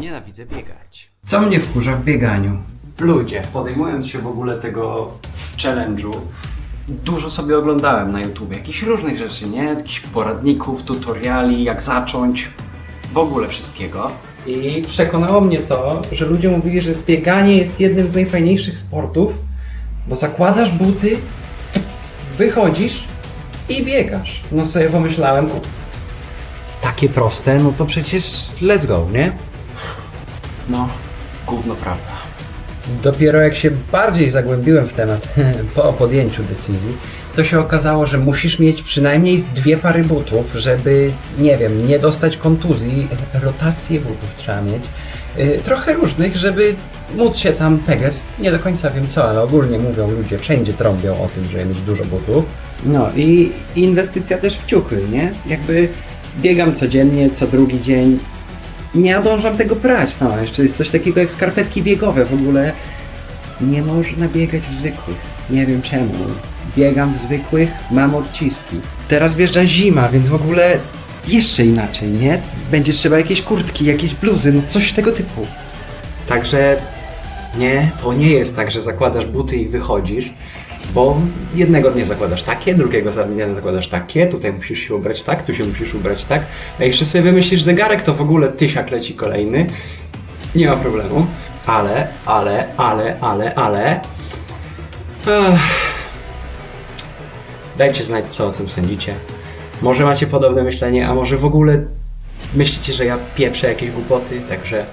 Nienawidzę biegać. Co mnie wkurza w bieganiu? Ludzie, podejmując się w ogóle tego challenge'u, dużo sobie oglądałem na YouTube, jakichś różnych rzeczy, nie? Jakichś poradników, tutoriali, jak zacząć, w ogóle wszystkiego. I przekonało mnie to, że ludzie mówili, że bieganie jest jednym z najfajniejszych sportów, bo zakładasz buty, wychodzisz i biegasz. No sobie pomyślałem, ku- takie proste, no to przecież let's go, nie? No, gówno prawda. Dopiero jak się bardziej zagłębiłem w temat po podjęciu decyzji, to się okazało, że musisz mieć przynajmniej z dwie pary butów, żeby, nie wiem, nie dostać kontuzji. Rotację butów trzeba mieć. Yy, trochę różnych, żeby móc się tam teges. Nie do końca wiem co, ale ogólnie mówią ludzie, wszędzie trąbią o tym, żeby mieć dużo butów. No i inwestycja też w ciuchy, nie? Jakby biegam codziennie, co drugi dzień, nie nadążam tego prać. No, jeszcze jest coś takiego jak skarpetki biegowe. W ogóle nie można biegać w zwykłych. Nie wiem czemu. Biegam w zwykłych, mam odciski. Teraz wjeżdża zima, więc w ogóle jeszcze inaczej, nie? Będzie trzeba jakieś kurtki, jakieś bluzy, no coś tego typu. Także nie, to nie jest tak, że zakładasz buty i wychodzisz, bo jednego dnia zakładasz takie, drugiego dnia zakładasz takie, tutaj musisz się ubrać tak, tu się musisz ubrać tak, a jeszcze sobie wymyślisz zegarek, to w ogóle tysiak leci kolejny. Nie ma problemu. Ale, ale, ale, ale, ale... Ech. Dajcie znać, co o tym sądzicie. Może macie podobne myślenie, a może w ogóle myślicie, że ja pieprzę jakieś głupoty, także